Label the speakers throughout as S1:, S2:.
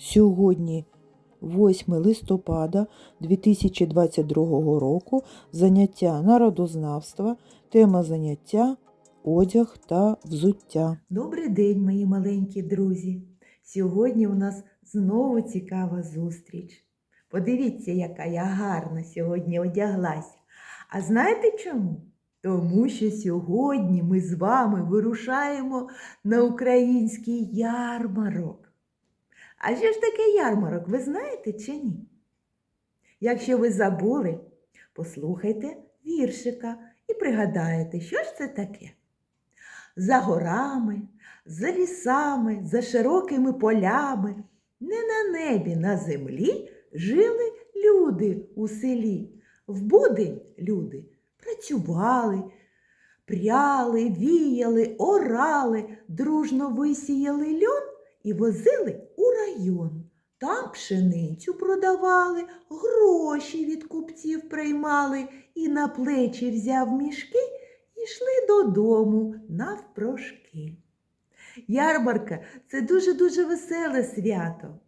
S1: Сьогодні 8 листопада 2022 року заняття народознавства, тема заняття одяг та взуття.
S2: Добрий день, мої маленькі друзі! Сьогодні у нас знову цікава зустріч. Подивіться, яка я гарна сьогодні одяглася. А знаєте чому? Тому що сьогодні ми з вами вирушаємо на український ярмарок. А що ж таке ярмарок, ви знаєте чи ні? Якщо ви забули, послухайте віршика і пригадаєте, що ж це таке. За горами, за лісами, за широкими полями, не на небі, на землі жили люди у селі. В будень люди працювали, пряли, віяли, орали, дружно висіяли льон і возили у район. Там пшеницю продавали, гроші від купців приймали і на плечі взяв мішки і йшли додому навпрошки. Ярмарка це дуже-дуже веселе свято,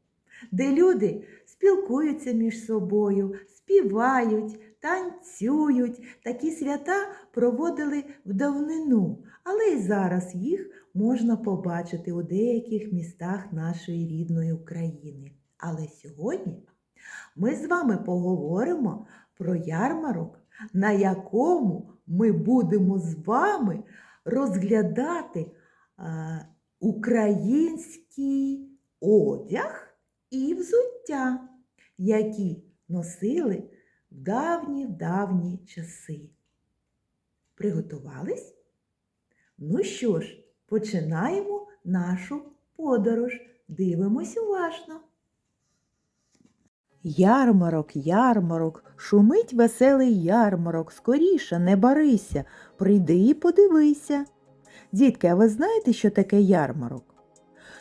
S2: де люди спілкуються між собою, співають, танцюють. Такі свята проводили в давнину, але й зараз їх можна побачити у деяких містах нашої рідної України. Але сьогодні ми з вами поговоримо про ярмарок, на якому ми будемо з вами розглядати український одяг і взуття, які носили в давні-давні часи. Приготувались? Ну що ж, починаємо нашу подорож. Дивимось уважно.
S1: Ярмарок, ярмарок, шумить веселий ярмарок, скоріше не барися, прийди і подивися. Дітки, а ви знаєте, що таке ярмарок?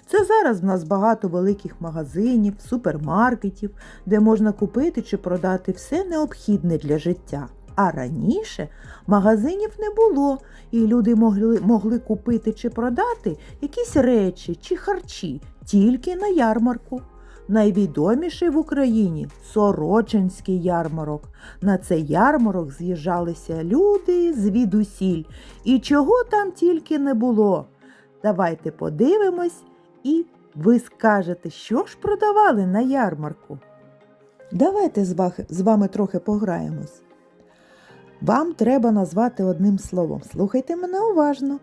S1: Це зараз в нас багато великих магазинів, супермаркетів, де можна купити чи продати все необхідне для життя. А раніше магазинів не було, і люди могли, могли купити чи продати якісь речі чи харчі тільки на ярмарку. Найвідоміший в Україні Сорочинський ярмарок. На цей ярмарок з'їжджалися люди звідусіль. І чого там тільки не було. Давайте подивимось, і ви скажете, що ж продавали на ярмарку. Давайте з вами трохи пограємось. Вам треба назвати одним словом. Слухайте мене уважно.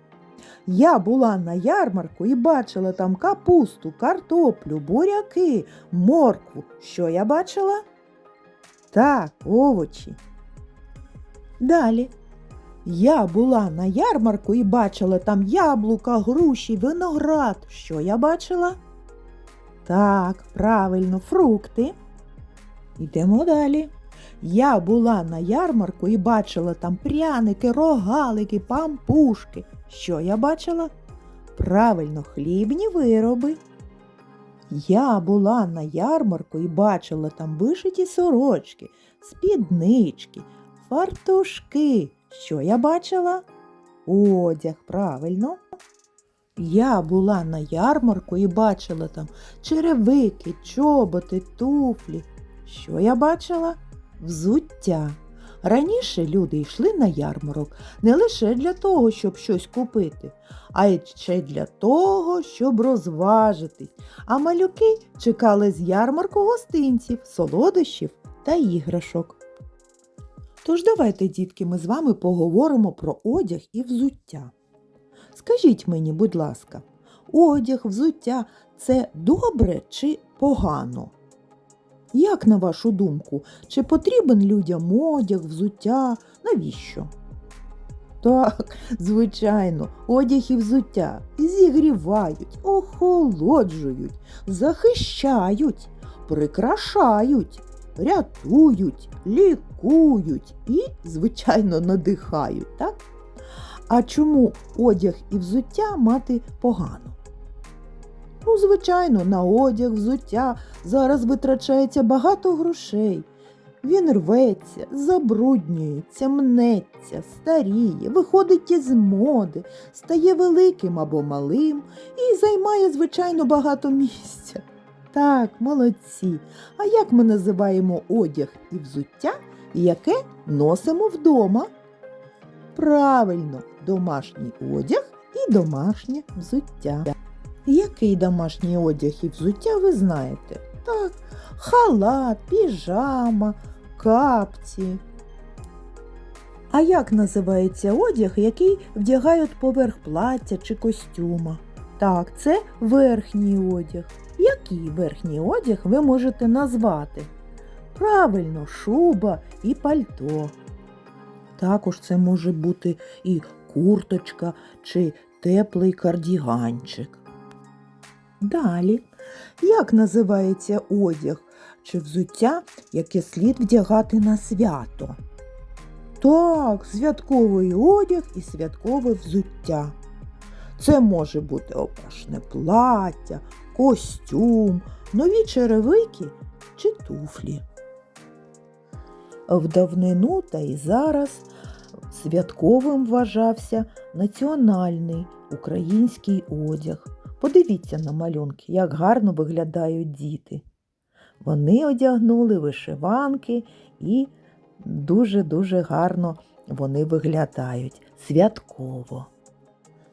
S1: Я була на ярмарку і бачила там капусту, картоплю, буряки, моркву. Що я бачила? Так, овочі. Далі. Я була на ярмарку і бачила там яблука, груші, виноград. Що я бачила? Так, правильно, фрукти. Йдемо далі. Я була на ярмарку і бачила там пряники, рогалики, пампушки. Що я бачила? Правильно, хлібні вироби. Я була на ярмарку і бачила там вишиті сорочки, спіднички, фартушки. Що я бачила? Одяг, правильно. Я була на ярмарку і бачила там черевики, чоботи, туфлі. Що я бачила? Взуття. Раніше люди йшли на ярмарок не лише для того, щоб щось купити, а й ще для того, щоб розважитись. А малюки чекали з ярмарку гостинців, солодощів та іграшок. Тож давайте, дітки, ми з вами поговоримо про одяг і взуття. Скажіть мені, будь ласка, одяг, взуття це добре чи погано? Як на вашу думку, чи потрібен людям одяг, взуття? Навіщо? Так, звичайно, одяг і взуття зігрівають, охолоджують, захищають, прикрашають, рятують, лікують і, звичайно, надихають, так? А чому одяг і взуття мати погано? Ну, звичайно, на одяг, взуття зараз витрачається багато грошей. Він рветься, забруднюється, мнеться, старіє, виходить із моди, стає великим або малим і займає, звичайно, багато місця. Так, молодці. А як ми називаємо одяг і взуття, яке носимо вдома? Правильно, домашній одяг і домашнє взуття. Який домашній одяг і взуття ви знаєте? Так, халат, піжама, капці. А як називається одяг, який вдягають поверх плаття чи костюма? Так, це верхній одяг. Який верхній одяг ви можете назвати? Правильно, шуба і пальто. Також це може бути і курточка чи теплий кардіганчик. Далі, як називається одяг чи взуття, яке слід вдягати на свято? Так, святковий одяг і святкове взуття. Це може бути опашне плаття, костюм, нові черевики чи туфлі. В давнину та й зараз святковим вважався національний український одяг. Подивіться на малюнки, як гарно виглядають діти. Вони одягнули вишиванки і дуже-дуже гарно вони виглядають святково.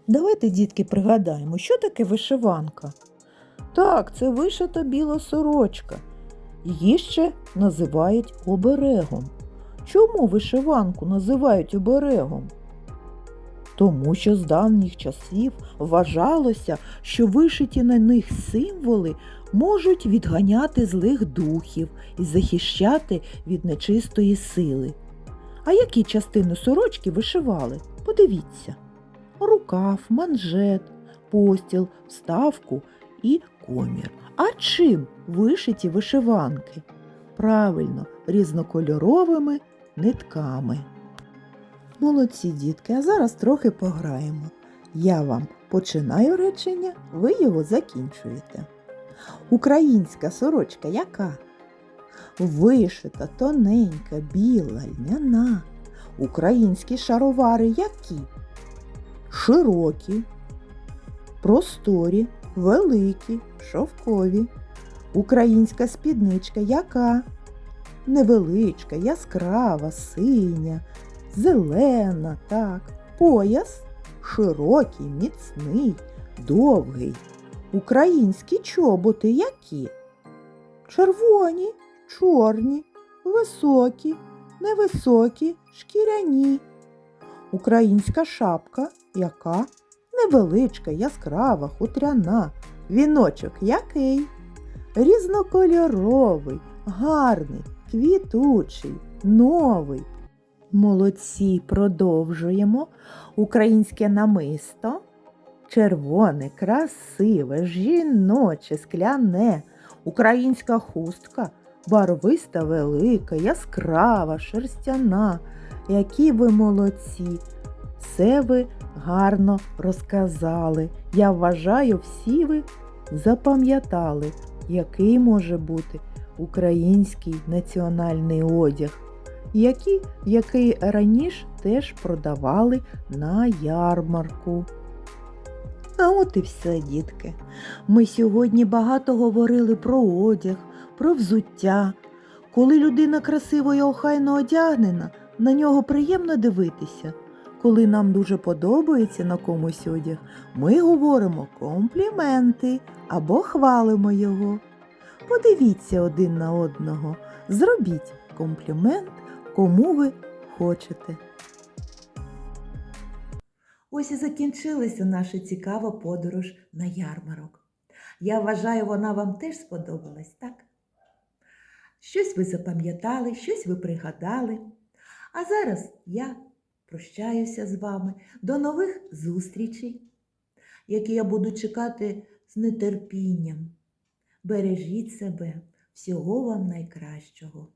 S1: Давайте, дітки, пригадаємо, що таке вишиванка. Так, це вишита біла сорочка. Її ще називають оберегом. Чому вишиванку називають оберегом? Тому що з давніх часів вважалося, що вишиті на них символи можуть відганяти злих духів і захищати від нечистої сили. А які частини сорочки вишивали? Подивіться: рукав, манжет, постіл, вставку і комір. А чим вишиті вишиванки? Правильно, різнокольоровими нитками. Молодці дітки, а зараз трохи пограємо. Я вам починаю речення, ви його закінчуєте. Українська сорочка яка? Вишита, тоненька, біла, льняна. Українські шаровари які? Широкі, просторі, великі, шовкові. Українська спідничка яка? Невеличка, яскрава, синя, зелена, так. Пояс широкий, міцний, довгий. Українські чоботи які? Червоні, чорні, високі, невисокі, шкіряні. Українська шапка яка? Невеличка, яскрава, хутряна. Віночок який? Різнокольоровий, гарний, квітучий, новий. Молодці, продовжуємо. Українське намисто. Червоне, красиве, жіноче, скляне. Українська хустка барвиста, велика, яскрава, шерстяна. Які ви молодці! Все ви гарно розказали. Я вважаю, всі ви запам'ятали, який може бути український національний одяг, який, який раніше теж продавали на ярмарку. А от і все, дітки. Ми сьогодні багато говорили про одяг, про взуття. Коли людина красиво і охайно одягнена, на нього приємно дивитися. Коли нам дуже подобається на комусь одяг, ми говоримо компліменти або хвалимо його. Подивіться один на одного, зробіть комплімент, кому ви хочете.
S2: Ось і закінчилася наша цікава подорож на ярмарок. Я вважаю, вона вам теж сподобалась, так? Щось ви запам'ятали, щось ви пригадали. А зараз я прощаюся з вами. До нових зустрічей, які я буду чекати з нетерпінням. Бережіть себе, всього вам найкращого.